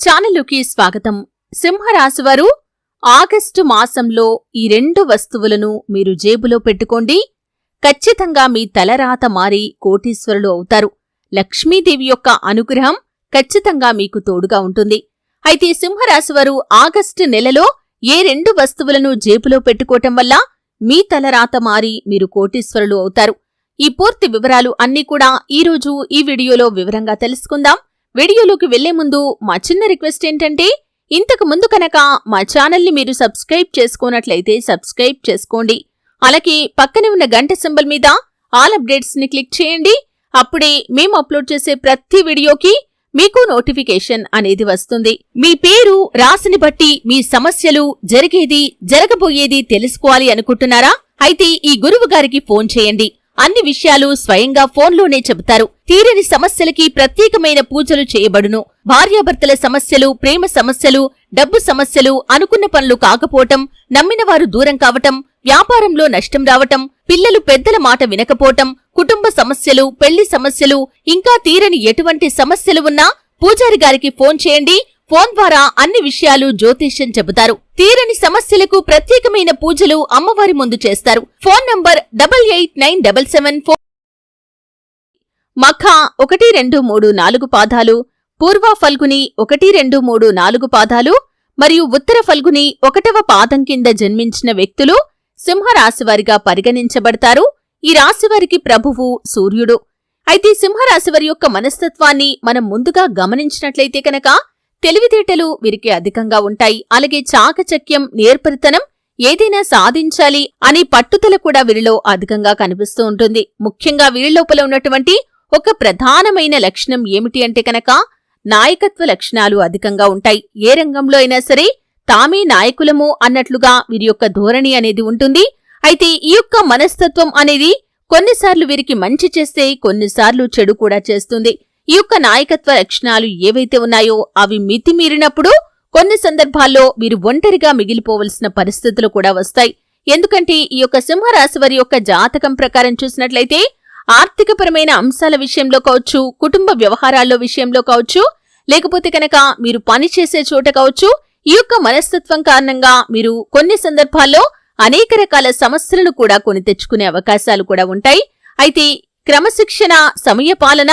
ఛానలుకి స్వాగతం. సింహరాశివారు ఆగస్టు మాసంలో ఈ రెండు వస్తువులను మీరు జేబులో పెట్టుకోండి. ఖచ్చితంగా మీ తలరాత మారి కోటీశ్వరులు అవుతారు. లక్ష్మీదేవి యొక్క అనుగ్రహం ఖచ్చితంగా మీకు తోడుగా ఉంటుంది. అయితే సింహరాశివారు ఆగస్టు నెలలో ఏ రెండు వస్తువులను జేబులో పెట్టుకోవటం వల్ల మీ తలరాత మారి మీరు కోటీశ్వరులు అవుతారు. ఈ పూర్తి వివరాలు అన్నీ కూడా ఈరోజు ఈ వీడియోలో వివరంగా తెలుసుకుందాం. వీడియోలోకి వెళ్ళే ముందు మా చిన్న రిక్వెస్ట్ ఏంటంటే ఇంతకు ముందు కనుక మా ఛానల్ని మీరు సబ్స్క్రైబ్ చేసుకున్నట్లయితే సబ్స్క్రైబ్ చేసుకోండి. అలాగే పక్కనే ఉన్న గంట సింబల్ మీద ఆల్ అప్డేట్స్ని క్లిక్ చేయండి. అప్పుడే మేము అప్లోడ్ చేసే ప్రతి వీడియోకి మీకు నోటిఫికేషన్ అనేది వస్తుంది. మీ పేరు రాసిని బట్టి మీ సమస్యలు జరిగేది జరగబోయేది తెలుసుకోవాలి అనుకుంటున్నారా? అయితే ఈ గురువు గారికి ఫోన్ చేయండి. అన్ని విషయాలు స్వయంగా ఫోన్లోనే చెబుతారు. తీరని సమస్యలకి ప్రత్యేకమైన పూజలు చేయబడును. భార్యాభర్తల సమస్యలు ప్రేమ సమస్యలు డబ్బు సమస్యలు అనుకున్న పనులు కాకపోవటం నమ్మినవారు దూరం కావటం వ్యాపారంలో నష్టం రావటం పిల్లలు పెద్దల మాట వినకపోవటం కుటుంబ సమస్యలు పెళ్ళి సమస్యలు ఇంకా తీరని ఎటువంటి సమస్యలు ఉన్నా పూజారి గారికి ఫోన్ చేయండి. ఫోన్ ద్వారా అన్ని విషయాలు జ్యోతిష్యం చెబుతారు. తీరని సమస్యలకు ప్రత్యేకమైన పూజలు అమ్మవారి ముందు చేస్తారు. Phone number double eight nine double seven four మఖ ఒకటి రెండు మూడు నాలుగు పాదాలు పూర్వ ఫల్గుని ఒకటి రెండు మూడు నాలుగు పాదాలు మరియు ఉత్తర ఫల్గుని ఒకటవ పాదం కింద జన్మించిన వ్యక్తులు సింహరాశివారిగా పరిగణించబడతారు. ఈ రాశివారికి ప్రభువు సూర్యుడు. అయితే సింహరాశివారి యొక్క మనస్తత్వాన్ని మనం ముందుగా గమనించినట్లయితే కనుక తెలివితేటలు వీరికి అధికంగా ఉంటాయి. అలాగే చాకచక్యం నేర్పరితనం ఏదైనా సాధించాలి అనే పట్టుదల కూడా వీరిలో అధికంగా కనిపిస్తూ ఉంటుంది. ముఖ్యంగా వీరి లోపల ఉన్నటువంటి ఒక ప్రధానమైన లక్షణం ఏమిటి అంటే కనుక నాయకత్వ లక్షణాలు అధికంగా ఉంటాయి. ఏ రంగంలో అయినా సరే తామే నాయకులము అన్నట్లుగా వీరి యొక్క ధోరణి అనేది ఉంటుంది. అయితే ఈ యొక్క మనస్తత్వం అనేది కొన్నిసార్లు వీరికి మంచి చేస్తే కొన్నిసార్లు చెడు కూడా చేస్తుంది. ఈ యొక్క నాయకత్వ లక్షణాలు ఏవైతే ఉన్నాయో అవి మితిమీరినప్పుడు కొన్ని సందర్భాల్లో మీరు ఒంటరిగా మిగిలిపోవలసిన పరిస్థితులు కూడా వస్తాయి. ఎందుకంటే ఈ యొక్క సింహరాశి వారి యొక్క జాతకం ప్రకారం చూసినట్లయితే ఆర్థికపరమైన అంశాల విషయంలో కావచ్చు కుటుంబ వ్యవహారాల్లో విషయంలో కావచ్చు లేకపోతే కనుక మీరు పని చేసే చోట కావచ్చు ఈ యొక్క మనస్తత్వం కారణంగా మీరు కొన్ని సందర్భాల్లో అనేక రకాల సమస్యలను కూడా కొని తెచ్చుకునే అవకాశాలు కూడా ఉంటాయి. అయితే క్రమశిక్షణ సమయపాలన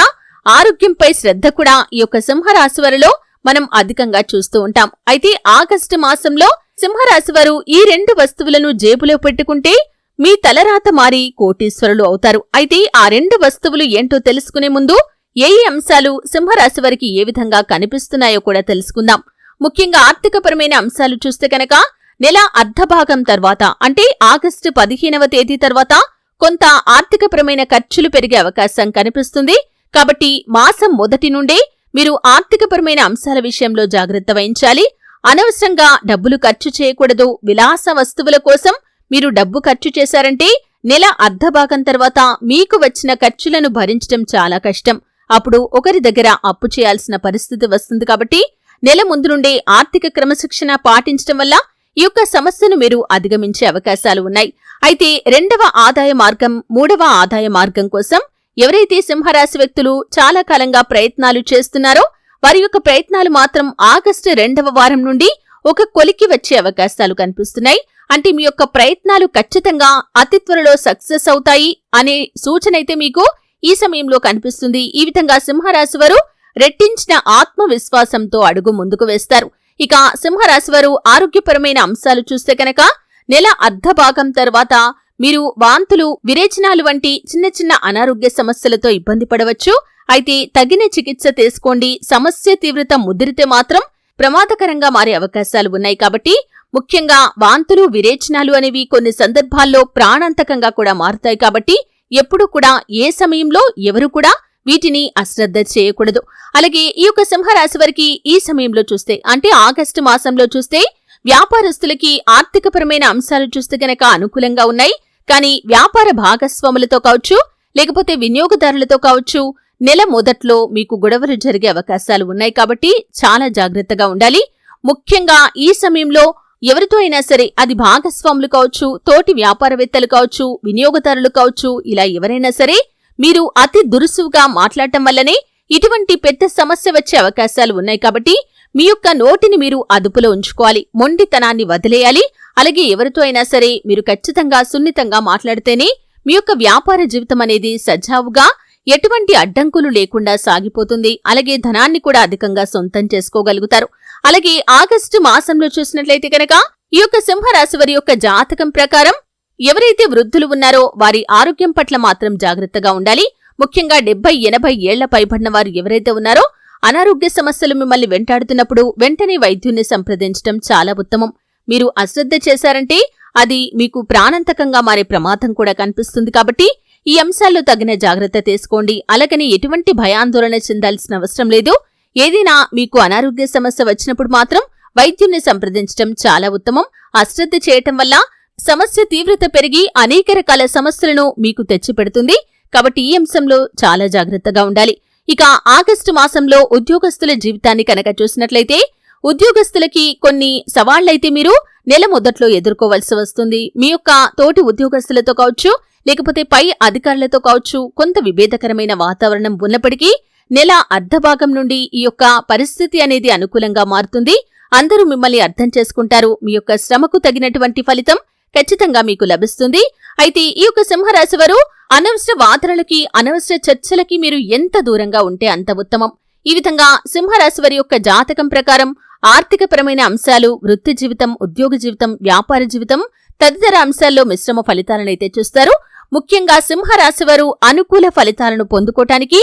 ఆరోగ్యంపై శ్రద్ధ కూడా ఈ యొక్క సింహరాశి వారిలో మనం అధికంగా చూస్తూ ఉంటాం. అయితే ఆగస్టు మాసంలో సింహరాశి వారు ఈ రెండు వస్తువులను జేబులో పెట్టుకుంటే మీ తలరాత మారి కోటీశ్వరులు అవుతారు. అయితే ఆ రెండు వస్తువులు ఏంటో తెలుసుకునే ముందు ఏ ఏ అంశాలు సింహరాశి వారికి ఏ విధంగా కనిపిస్తున్నాయో కూడా తెలుసుకుందాం. ముఖ్యంగా ఆర్థికపరమైన అంశాలు చూస్తే కనుక నెల అర్ధభాగం తర్వాత అంటే ఆగస్టు పదిహేనవ తేదీ తర్వాత కొంత ఆర్థికపరమైన ఖర్చులు పెరిగే అవకాశం కనిపిస్తుంది. కాబట్టి మాసం మొదటి నుండే మీరు ఆర్థికపరమైన అంశాల విషయంలో జాగ్రత్త వహించాలి. అనవసరంగా డబ్బులు ఖర్చు చేయకూడదు. విలాస వస్తువుల కోసం మీరు డబ్బు ఖర్చు చేశారంటే నెల అర్ధభాగం తర్వాత మీకు వచ్చిన ఖర్చులను భరించడం చాలా కష్టం. అప్పుడు ఒకరి దగ్గర అప్పు చేయాల్సిన పరిస్థితి వస్తుంది కాబట్టి నెల ముందు నుండే ఆర్థిక క్రమశిక్షణ పాటించడం వల్ల ఈ యొక్క సమస్యను మీరు అధిగమించే అవకాశాలు ఉన్నాయి. అయితే రెండవ ఆదాయ మార్గం మూడవ ఆదాయ మార్గం కోసం ఎవరైతే సింహరాశి వ్యక్తులు చాలా కాలంగా ప్రయత్నాలు చేస్తున్నారో వారి యొక్క ప్రయత్నాలు మాత్రం ఆగస్టు రెండవ వారం నుండి ఒక కొలికి వచ్చే అవకాశాలు కనిపిస్తున్నాయి. అంటే మీ యొక్క ప్రయత్నాలు ఖచ్చితంగా అతి త్వరలో సక్సెస్ అవుతాయి అనే సూచన అయితే మీకు ఈ సమయంలో కనిపిస్తుంది. ఈ విధంగా సింహరాశి వారు రెట్టించిన ఆత్మవిశ్వాసంతో అడుగు ముందుకు వేస్తారు. ఇక సింహరాశి వారు ఆరోగ్యపరమైన అంశాలు చూస్తే కనుక నెల అర్ధభాగం తర్వాత మీరు వాంతులు విరేచనాలు వంటి చిన్న చిన్న అనారోగ్య సమస్యలతో ఇబ్బంది పడవచ్చు. అయితే తగిన చికిత్స తీసుకోండి. సమస్య తీవ్రత ముదిరితే మాత్రం ప్రమాదకరంగా మారే అవకాశాలు ఉన్నాయి కాబట్టి ముఖ్యంగా వాంతులు విరేచనాలు అనేవి కొన్ని సందర్భాల్లో ప్రాణాంతకంగా కూడా మారుతాయి కాబట్టి ఎప్పుడూ కూడా ఏ సమయంలో ఎవరు కూడా వీటిని అశ్రద్ధ చేయకూడదు. అలాగే ఈ యొక్క సింహరాశి వారికి ఈ సమయంలో చూస్తే అంటే ఆగస్టు మాసంలో చూస్తే వ్యాపారస్తులకి ఆర్థికపరమైన అంశాలు చూస్తే గనక అనుకూలంగా ఉన్నాయి. కానీ వ్యాపార భాగస్వాములతో కావచ్చు లేకపోతే వినియోగదారులతో కావచ్చు నెల మొదట్లో మీకు గొడవలు జరిగే అవకాశాలు ఉన్నాయి కాబట్టి చాలా జాగ్రత్తగా ఉండాలి. ముఖ్యంగా ఈ సమయంలో ఎవరితో అయినా సరే అది భాగస్వాములు కావచ్చు తోటి వ్యాపారవేత్తలు కావచ్చు వినియోగదారులు కావచ్చు ఇలా ఎవరైనా సరే మీరు అతి దురుసుగా మాట్లాడటం వల్లనే ఇటువంటి పెద్ద సమస్య వచ్చే అవకాశాలు ఉన్నాయి కాబట్టి మీ యొక్క నోటిని మీరు అదుపులో ఉంచుకోవాలి. మొండితనాన్ని వదిలేయాలి. అలాగే ఎవరితో అయినా సరే మీరు ఖచ్చితంగా సున్నితంగా మాట్లాడితేనే మీ యొక్క వ్యాపార జీవితం అనేది సజావుగా ఎటువంటి అడ్డంకులు లేకుండా సాగిపోతుంది. అలాగే ధనాన్ని కూడా అధికంగా సొంతం చేసుకోగలుగుతారు. అలాగే ఆగస్టు మాసంలో చూసినట్లయితే కనుక ఈ యొక్క సింహరాశి వారి యొక్క జాతకం ప్రకారం ఎవరైతే వృద్ధులు ఉన్నారో వారి ఆరోగ్యం పట్ల మాత్రం జాగ్రత్తగా ఉండాలి. ముఖ్యంగా డెబ్బై ఎనభై ఏళ్ళ పైబడిన వారు ఎవరైతే ఉన్నారో అనారోగ్య సమస్యలు మిమ్మల్ని వెంటాడుతున్నప్పుడు వెంటనే వైద్యుణ్ణి సంప్రదించడం చాలా ఉత్తమం. మీరు అశ్రద్ధ చేశారంటే అది మీకు ప్రాణాంతకంగా మారే ప్రమాదం కూడా కనిపిస్తుంది కాబట్టి ఈ అంశాల్లో తగిన జాగ్రత్త తీసుకోండి. అలాగని ఎటువంటి భయాందోళన చెందాల్సిన అవసరం లేదు. ఏదైనా మీకు అనారోగ్య సమస్య వచ్చినప్పుడు మాత్రం వైద్యుణ్ణి సంప్రదించడం చాలా ఉత్తమం. అశ్రద్ధ చేయటం వల్ల సమస్య తీవ్రత పెరిగి అనేక రకాల సమస్యలను మీకు తెచ్చిపెడుతుంది. కాబట్టి ఈ అంశంలో చాలా జాగ్రత్తగా ఉండాలి. ఇక ఆగస్టు మాసంలో ఉద్యోగస్తుల జీవితాన్ని కనుక చూసినట్లయితే ఉద్యోగస్తులకి కొన్ని సవాళ్ళైతే మీరు నెల మొదట్లో ఎదుర్కోవలసి వస్తుంది. మీ యొక్క తోటి ఉద్యోగస్తులతో కావచ్చు లేకపోతే పై అధికారులతో కావచ్చు కొంత విభేదకరమైన వాతావరణం ఉన్నప్పటికీ నెల అర్ధభాగం నుండి ఈ యొక్క పరిస్థితి అనేది అనుకూలంగా మారుతుంది. అందరూ మిమ్మల్ని అర్థం చేసుకుంటారు. మీ యొక్క శ్రమకు తగినటువంటి ఫలితం ఖచ్చితంగా మీకు లభిస్తుంది. అయితే ఈ యొక్క సింహరాశి వారు అనవసర వాదనలకి అనవసర చర్చలకి మీరు ఎంత దూరంగా ఉంటే అంత ఉత్తమం. ఈ విధంగా సింహరాశి వారి యొక్క జాతకం ప్రకారం ఆర్థికపరమైన అంశాలు వృత్తి జీవితం ఉద్యోగ జీవితం వ్యాపార జీవితం తదితర అంశాల్లో మిశ్రమ ఫలితాలనైతే చూస్తారు. ముఖ్యంగా సింహరాశి వారు అనుకూల ఫలితాలను పొందుకోటానికి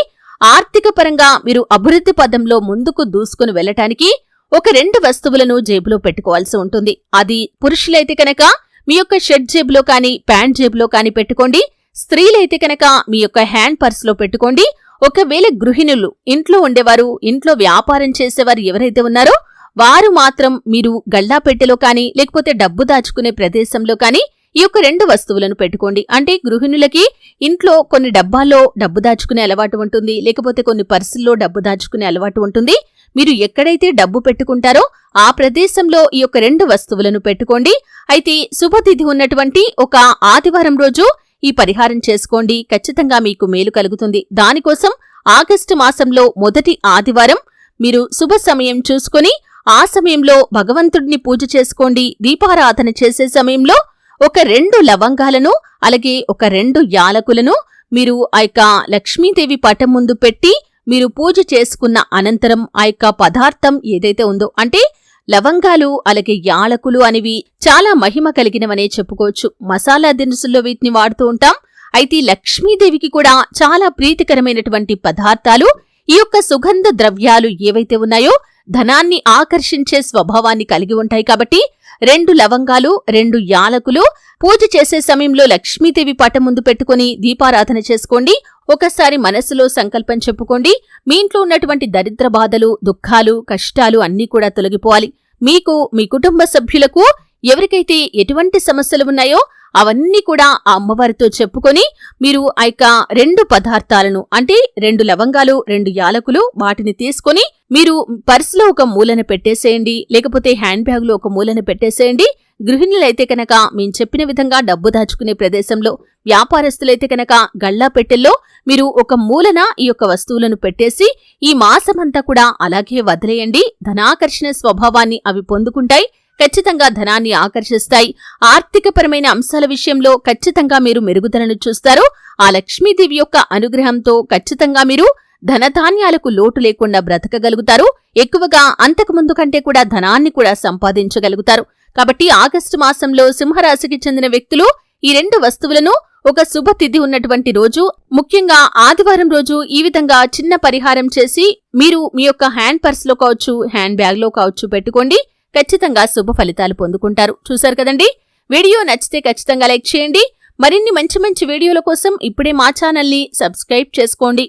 ఆర్థిక పరంగా మీరు అభివృద్ధి పదంలో ముందుకు దూసుకుని వెళ్ళటానికి ఒక రెండు వస్తువులను జేబులో పెట్టుకోవాల్సి ఉంటుంది. అది పురుషులైతే కనుక మీ యొక్క షర్ట్ జేబులో కానీ ప్యాంట్ జేబులో కానీ పెట్టుకోండి. స్త్రీలైతే కనుక మీ యొక్క హ్యాండ్ పర్స్లో పెట్టుకోండి. ఒకవేళ గృహిణులు ఇంట్లో ఉండేవారు ఇంట్లో వ్యాపారం చేసేవారు ఎవరైతే ఉన్నారో వారు మాత్రం మీరు గల్లా పెట్టెలో కానీ లేకపోతే డబ్బు దాచుకునే ప్రదేశంలో కానీ ఈ యొక్క రెండు వస్తువులను పెట్టుకోండి. అంటే గృహిణులకి ఇంట్లో కొన్ని డబ్బాల్లో డబ్బు దాచుకునే అలవాటు ఉంటుంది. లేకపోతే కొన్ని పర్సుల్లో డబ్బు దాచుకునే అలవాటు ఉంటుంది. మీరు ఎక్కడైతే డబ్బు పెట్టుకుంటారో ఆ ప్రదేశంలో ఈ యొక్క రెండు వస్తువులను పెట్టుకోండి. అయితే శుభతిథి ఉన్నటువంటి ఒక ఆదివారం రోజు ఈ పరిహారం చేసుకోండి. ఖచ్చితంగా మీకు మేలు కలుగుతుంది. దానికోసం ఆగస్టు మాసంలో మొదటి ఆదివారం మీరు శుభ సమయం చూసుకొని ఆ సమయంలో భగవంతుడిని పూజ చేసుకోండి. దీపారాధన చేసే సమయంలో ఒక రెండు లవంగాలను అలాగే ఒక రెండు యాలకులను మీరు ఆ యొక్క లక్ష్మీదేవి పటం ముందు పెట్టి మీరు పూజ చేసుకున్న అనంతరం ఆ యొక్క పదార్థం ఏదైతే ఉందో అంటే లవంగాలు అలాగే యాలకులు అనేవి చాలా మహిమ కలిగినవనే చెప్పుకోవచ్చు. మసాలా దినుసుల్లో వీటిని వాడుతూ ఉంటాం. అయితే లక్ష్మీదేవికి కూడా చాలా ప్రీతికరమైనటువంటి పదార్థాలు ఈ యొక్క సుగంధ ద్రవ్యాలు ఏవైతే ఉన్నాయో ధనాన్ని ఆకర్షించే స్వభావాన్ని కలిగి ఉంటాయి కాబట్టి రెండు లవంగాలు రెండు యాలకులు. పూజ చేసే సమయంలో లక్ష్మీదేవి పట ముందు పెట్టుకుని దీపారాధన చేసుకోండి. ఒకసారి మనసులో సంకల్పం చెప్పుకోండి. మీ ఇంట్లో ఉన్నటువంటి దరిద్ర బాధలు దుఃఖాలు కష్టాలు అన్నీ కూడా తొలగిపోవాలి. మీకు మీ కుటుంబ సభ్యులకు ఎవరికైతే ఎటువంటి సమస్యలు ఉన్నాయో అవన్నీ కూడా ఆ అమ్మవారితో చెప్పుకొని మీరు ఆ యొక్క రెండు పదార్థాలను అంటే రెండు లవంగాలు రెండు యాలకులు వాటిని తీసుకొని మీరు పర్సులో ఒక మూలన పెట్టేసేయండి లేకపోతే హ్యాండ్ బ్యాగ్లో ఒక మూలన పెట్టేసేయండి. గృహిణులైతే కనుక మేము చెప్పిన విధంగా డబ్బు దాచుకునే ప్రదేశంలో వ్యాపారస్తులైతే కనుక గళ్ళా పెట్టెల్లో మీరు ఒక మూలన ఈ యొక్క వస్తువులను పెట్టేసి ఈ మాసమంతా కూడా అలాగే వదిలేయండి. ధనాకర్షణ స్వభావాన్ని అవి పొందుకుంటాయి. ఖచ్చితంగా ధనాన్ని ఆకర్షిస్తాయి. ఆర్థికపరమైన అంశాల విషయంలో ఖచ్చితంగా మీరు మెరుగుదలను చూస్తారు. ఆ లక్ష్మీదేవి యొక్క అనుగ్రహంతో ఖచ్చితంగా మీరు ధనధాన్యాలకు లోటు లేకుండా బ్రతకగలుగుతారు. ఎక్కువగా అంతకుముందు కంటే కూడా ధనాన్ని కూడా సంపాదించగలుగుతారు. కాబట్టి ఆగస్టు మాసంలో సింహరాశికి చెందిన వ్యక్తులు ఈ రెండు వస్తువులను ఒక శుభతిథి ఉన్నటువంటి రోజు ముఖ్యంగా ఆదివారం రోజు ఈ విధంగా చిన్న పరిహారం చేసి మీరు మీ యొక్క హ్యాండ్ పర్స్లో కావచ్చు హ్యాండ్ బ్యాగ్లో కావచ్చు పెట్టుకోండి. ఖచ్చితంగా శుభ ఫలితాలు పొందుకుంటారు. చూశారు కదండి? వీడియో నచ్చితే ఖచ్చితంగా లైక్ చేయండి. మరిన్ని మంచి మంచి వీడియోల కోసం ఇప్పుడే మా ఛానల్ని సబ్స్క్రైబ్ చేసుకోండి.